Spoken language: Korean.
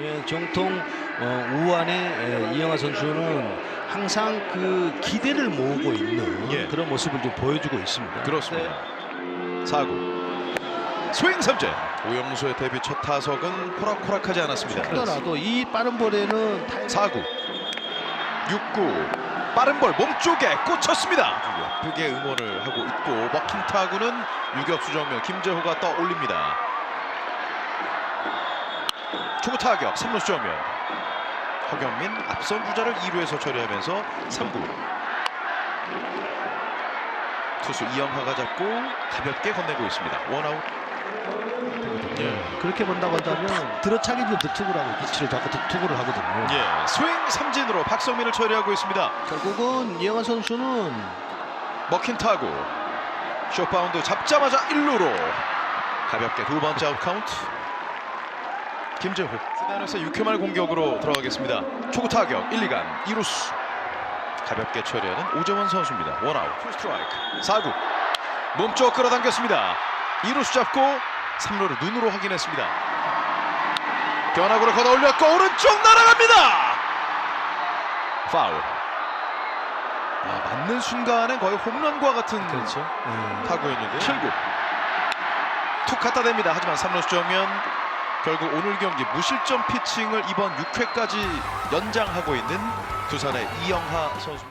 예, 정통 어, 우한의 예, 이영하 선수는 항상 그 기대를 모으고 있는 예. 그런 모습을 좀 보여주고 있습니다. 그렇습니다. 4구 스윙 삼진 오영수의 데뷔 첫 타석은 호락호락하지 않았습니다. 그러나도 이 빠른 볼에는. 4구 6구 빠른 볼 몸쪽에 꽂혔습니다. 예쁘게 응원을 하고 있고 먹힌 타구는 유격수 정면 김재호가 떠올립니다. 초구 타격 3루수 정면 허경민 앞선 주자를 2루에서 처리하면서 3구 투수 이영하가 잡고 가볍게 건네고 있습니다. 원아웃 예. 그렇게 본다고 한다면 들어차기 좀 투구를 하고 위치를 잡고 투- 투구를 하거든요. 예, 스윙 삼진으로 박성민을 처리하고 있습니다. 결국은 이영하 선수는 먹힌 타구 쇼파운드 잡자마자 1루로 가볍게 두 번째 아웃 카운트 김재호. 스단에서 6회 말 공격으로 들어가겠습니다. 초구 타격 1, 2간 2루수. 가볍게 처리하는 오재원 선수입니다. 원아웃. 투 스트라이크. 4구. 몸쪽 끌어당겼습니다. 2루수 잡고 3루를 눈으로 확인했습니다. 변화구를 걷어 올렸고 오른쪽 날아갑니다. 파울. 아, 맞는 순간에 거의 홈런과 같은 그렇죠. 예. 타구였는데 7구. 툭 갖다 댑니다. 하지만 3루수 정면 결국 오늘 경기 무실점 피칭을 이번 6회까지 연장하고 있는 두산의 이영하 선수입니다